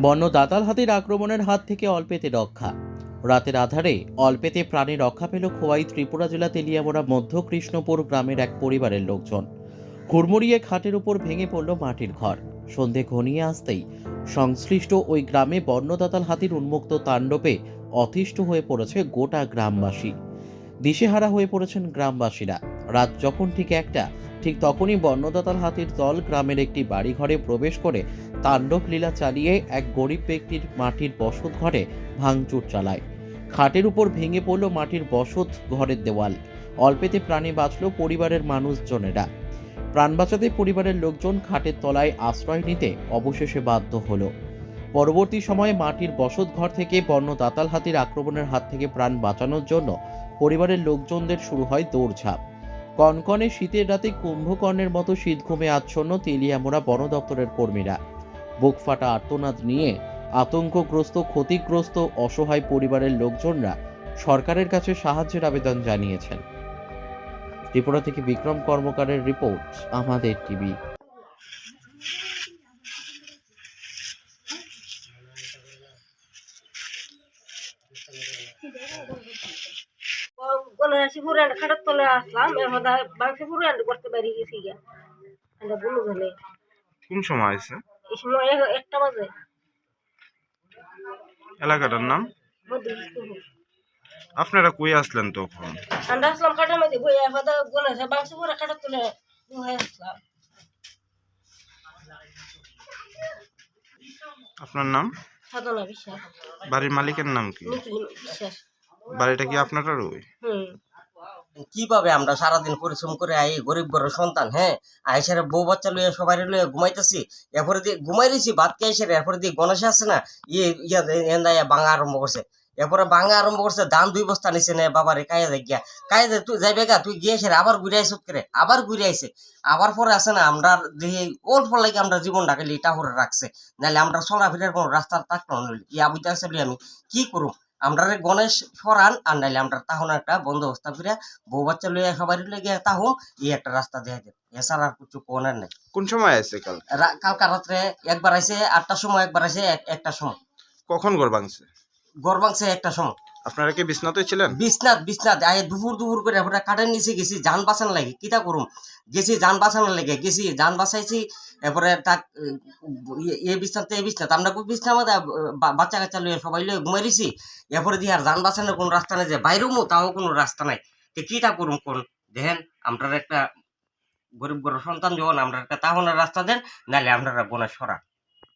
বন্য দাতাল হাতির আক্রমণের হাত থেকে অল্পেতে রক্ষা। রাতের আধারে অল্পেতে প্রাণে রক্ষা পেল খোয়াই ত্রিপুরা জেলা তেলিয়ামোড়া মধ্য কৃষ্ণপুর গ্রামের এক পরিবারের লোকজন। হুড়মুড়িয়ে খাটের উপর ভেঙে পড়ল মাটির ঘর। সন্ধে ঘনিয়ে আসতেই সংশ্লিষ্ট ওই গ্রামে বন্যদাতাল হাতির উন্মুক্ত তাণ্ডবে অতিষ্ঠ হয়ে পড়েছে গোটা গ্রামবাসী। দিশেহারা হয়ে পড়েছেন গ্রামবাসীরা। রাত যখন ঠিক একটা, ঠিক তখনই বন্যদাতাল হাতির দল গ্রামের একটি বাড়িঘরে প্রবেশ করে তাণ্ডব লীলা চালিয়ে এক গরিব ব্যক্তির মাটির বসত ঘরে ভাঙচুর চালায়। খাটের উপর ভেঙে পড়ল মাটির বসত ঘরের দেওয়াল। অল্পেতে প্রাণে বাঁচল পরিবারের মানুষজনেরা। প্রাণ বাঁচাতে পরিবারের লোকজন খাটের তলায় আশ্রয় নিতে অবশেষে বাধ্য হলো। পরবর্তী সময়ে মাটির বসত ঘর থেকে বন্য দাতাল হাতির আক্রমণের হাত থেকে প্রাণ বাঁচানোর জন্য পরিবারের লোকজনদের শুরু হয় দৌড়ঝাঁপ। কনকনে শীতের রাতে কুম্ভকর্ণের মতো শীত ঘুমে আচ্ছন্ন তেলিয়ামোড়া বন দপ্তরের কর্মীরা। বুক ফাটা আর্তনাদ নিয়ে আতঙ্কগ্রস্ত, ক্ষতিগ্রস্ত, অসহায় পরিবারের লোকজনরা সরকারের কাছে সাহায্যের আবেদন জানিয়েছেন। ত্রিপুরা থেকে বিক্রম কর্মকারের রিপোর্ট, আমাদের টিভি। আসি পুরান খাটার তলে আসলাম এখন বাংশে পুরান করতে পারি গেছি গিয়া। বুলু। গেলে কোন সময় আছে এই সময় একটা বাজে। এলাকাটার নাম? আপনারা কই আসলেন তখন? আমরা আসলাম খাটার মধ্যে বই এখন গোনা আছে বাংশে পুরা খাটার তলে আসলাম। আপনার নাম? সাধনা বিশ্বাস। বাড়ির মালিকের নাম কি? বিশ্বাস। বাড়িটা কি আপনারারই হুম। কীভাবে আমরা সারাদিন পরিশ্রম করে আই গরিব ঘরের সন্তান হ্যাঁ? আইসারে বউ বাচ্চা লইয়া সবাই লইয়া ঘুমাইতেছি এরপরে দিয়ে ঘুমাই রয়েছি ভাত খেয়ে এসে এরপরে দিয়ে গণেশ আছে না ইয়ে ইয়া বাঙা আরম্ভ করছে। এরপরে বাঙা আরম্ভ করছে ধান দুই বস্তা নিছে নে বাবারে কায়া দেখ গিয়া। কায়া দে তুই যাইবে গা তুই গিয়ে আবার ঘুরে আইসুত করে আবার ঘুরে আইসে। আবার পরে আছে না আমরা দেখি অল্প লাগে আমরা জীবন ডাকে লিটা করে রাখছে। নাহলে আমরা চলাফেরার কোনো রাস্তা থাকতো না ইয়া বুঝতে আসছে বলে আমি কি করুম? আমরা রে গণেশ ফরান আর নাইলে আমরা তাহলে একটা বন্দোবস্ত করে বউ বাচ্চা লইয়া সবাই লেগে তাহুম এই একটা রাস্তা দেয়া দেয় এছাড়া আর কিছু কোনের নাই। কোন সময় আছে কাল? কালকা রাত্রে একবার আইসে আটটার সময় একবার আইসে একটা সময়। কখন গড় ভাঙছে? গড় ভাঙছে একটা সময়। আপনারা কি বিছনাতে ছিলেন? বিছনাথ বিছনাথ দুপুর দুপুর করে আমরা কাঠের নিচে গেছি, যান বাঁচান লাগে। কিতা করুম? গেছি যান বাঁচানোর লাগে। গেছি, যান বাঁচাইছি, এরপরে তাক এ বিছনাতে এ বিছনাথ আমরা বিছনা মধ্যে বাচ্চা কাচ্চা লইয়া সবাই লইয়া ঘুমাই দিছি। এরপরে দিয়ে আর যান বাঁচানোর কোনো রাস্তা নাই যে বাইরেও তাও কোনো রাস্তা নাই। তো কিটা করুম কোন? দেখেন আমরা একটা গরিব গরিব সন্তান যখন আমরা একটা তাহলে রাস্তা দেন, নাহলে আমরা বোনের সরা